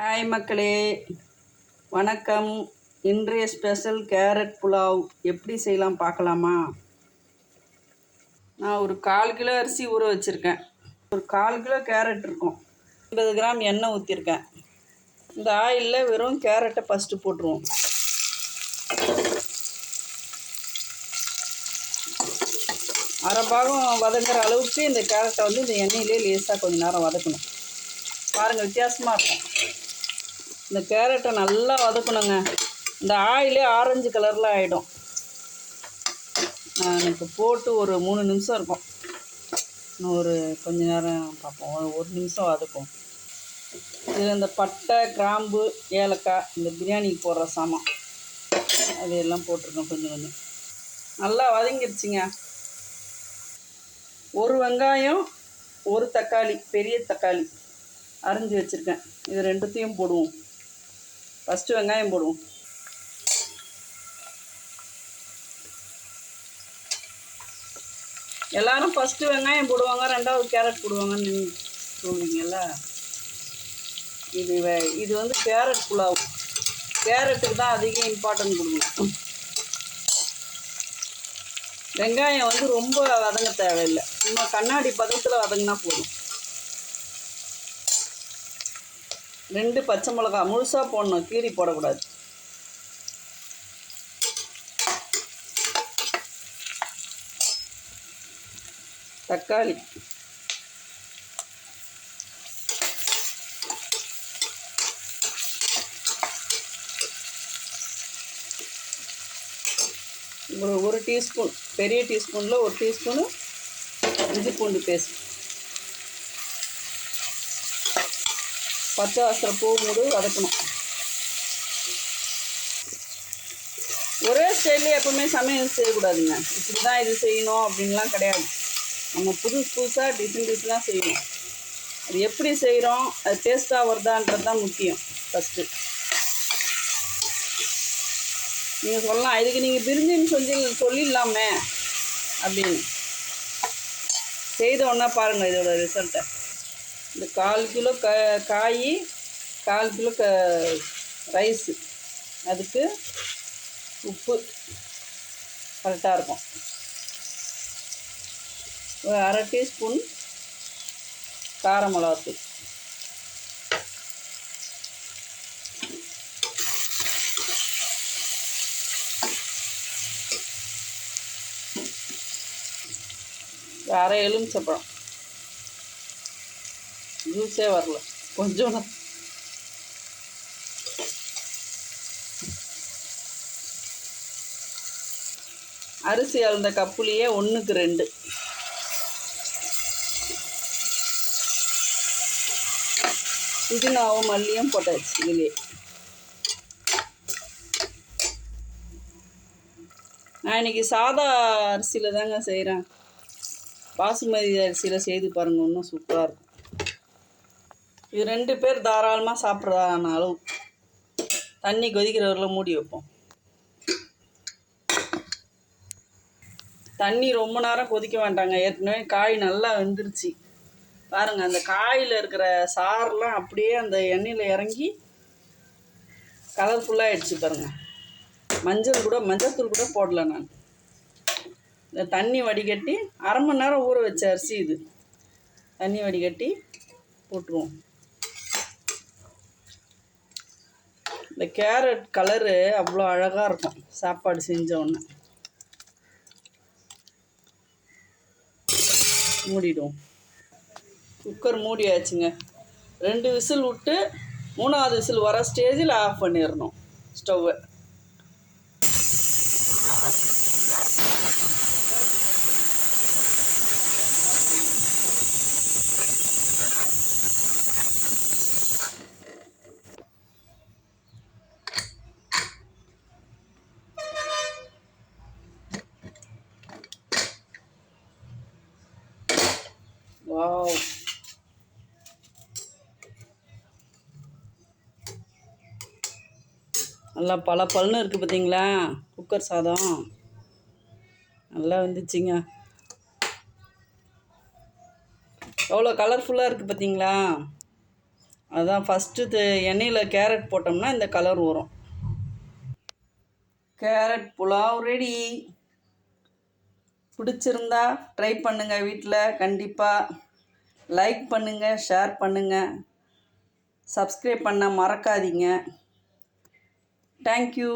Hi மக்களே. வணக்கம். இன்றைய ஸ்பெஷல் கேரட் புலாவ் எப்படி செய்யலாம் பார்க்கலாமா? நான் ஒரு கால் கிலோ அரிசி ஊற வச்சுருக்கேன். ஒரு கால் கிலோ கேரட் இருக்கும். ஐம்பது கிராம் எண்ணெய் ஊற்றிருக்கேன் இந்த ஆயிலில் வெறும் கேரட்டை ஃபஸ்ட்டு போட்டுருவோம். அரை பாகம் வதங்குற அளவுக்கு இந்த கேரட்டை வந்து இந்த எண்ணெயிலே லேசாக கொஞ்சம் நேரம் வதக்கணும். பாருங்கள் வித்தியாசமாக இருக்கும். இந்த கேரட்டை நல்லா வதக்கணுங்க. இந்த ஆயிலே ஆரஞ்சு கலரில் ஆகிடும் நான் இப்போ போட்டு ஒரு மூணு நிமிஷம் இருக்கும். இன்னும் ஒரு கொஞ்ச நேரம் பார்ப்போம். ஒரு- நிமிஷம் வதக்கும் இது இந்த பட்டை கிராம்பு ஏலக்காய் இந்த பிரியாணிக்கு போடுற சாமான். அதையெல்லாம் போட்டிருக்கோம் கொஞ்சம் கொஞ்சம். நல்லா வதங்கிருச்சுங்க. ஒரு வெங்காயம் ஒரு தக்காளி பெரிய தக்காளி. அரிஞ்சு வச்சுருக்கேன். இது ரெண்டுத்தையும் போடுவோம். ஃபஸ்ட்டு வெங்காயம் போடுவோம். எல்லாரும் ஃபஸ்ட்டு வெங்காயம் போடுவாங்க ரெண்டாவது கேரட் போடுவாங்கன்னு நீங்க இது வே- இது வந்து கேரட் புலாவ். கேரட்டுக்கு தான் அதிகம் இம்பார்ட்டன்ட் கொடுக்கணும். வெங்காயம் வந்து ரொம்ப வதங்க தேவையில்லை. சும்மா கண்ணாடி பதத்தில் வதங்கினா போதும். ரெண்டு பச்சை மிளகா முழுசாக போடணும். கீரி போடக்கூடாது. தக்காளி. ஒரு ஒரு டீஸ்பூன் பெரிய டீஸ்பூனில் ஒரு டீஸ்பூனு இஞ்சி பூண்டு பேஸ்ட். பச்சை வாசனை பூ மூடு வதக்கணும். ஒரே ஸ்டைல்லே எப்பவுமே சமையல் செய்யக்கூடாதுங்க. இப்படி தான் இது செய்யணும் அப்படின்லாம் கிடையாது. நம்ம புதுசு புதுசாக டிசைன் டிசைனாக செய்யணும். அது எப்படி செய்கிறோம் அது டேஸ்ட்டாக வருதான்றது தான் முக்கியம் ஃபஸ்ட்டு நீங்கள் சொல்லலாம் இதுக்கு நீங்கள் பிரிஞ்சின்னு சொல்லி சொல்லிடலாமே அப்படின்னு. செய்த உடனே பாருங்கள் இதோட ரிசல்ட்டை இந்த கால் கிலோ க காய் கால் கிலோ க ரைஸு. அதுக்கு உப்பு கரெக்டாக இருக்கும். ஒரு அரை டீஸ்பூன் கார மிளகாத்தூள். அரை எலுமிச்சப்பழம் ஜூஸே வரல. கொஞ்சம் அரிசி அழுந்த கப்புலேயே ஒன்றுக்கு ரெண்டு. புதினாவும் மல்லியும் போட்டாச்சு இதுலேயே நான் இன்னைக்கு சாதா அரிசியில் தாங்க செய்கிறேன் பாசுமதி அரிசியில் செய்து பாருங்கள் இன்னும் சூப்பராக இருக்கும். இது ரெண்டு பேர் தாராளமாக சாப்பிட்றதான அளவு தண்ணி கொதிக்கிறவரில் மூடி வைப்போம். தண்ணி ரொம்ப நேரம் கொதிக்க வேண்டாங்க ஏற்கனவே காய் நல்லா வெந்துருச்சு. பாருங்க அந்த காயில் இருக்கிற சாரெலாம் அப்படியே அந்த எண்ணெயில் இறங்கி கலர்ஃபுல்லாக ஆயிடுச்சு பாருங்க. மஞ்சள் கூட மஞ்சத்தூள் கூட போடல நான். இந்த தண்ணி வடிகட்டி அரை மணி நேரம் ஊற வச்ச அரிசி இது. தண்ணி வடிகட்டி போட்டுருவோம். இந்த கேரட் கலரு அவ்வளோ அழகாக இருக்கும். சாப்பாடு செஞ்ச மூடிடுவோம். குக்கர் மூடியாச்சுங்க. ரெண்டு விசில் விட்டு மூணாவது விசில் வர ஸ்டேஜில் ஆஃப் பண்ணிடணும். ஸ்டவ்வை வாவ் நல்லா பல பல்னு இருக்குது பார்த்தீங்களா? குக்கர் சாதம். நல்லா வந்துச்சுங்க. எவ்வளோ கலர்ஃபுல்லாக இருக்குது பார்த்தீங்களா? அதுதான் ஃபஸ்ட்டு எண்ணெயில் கேரட் போட்டோம்னா இந்த கலர் வரும். கேரட் புலாவ் ரெடி பிடிச்சிருந்தா ட்ரை பண்ணுங்கள் வீட்டில் கண்டிப்பாக லைக் பண்ணுங்கள் ஷேர் பண்ணுங்கள் சப்ஸ்கிரைப் பண்ண மறக்காதீங்க. தேங்க்யூ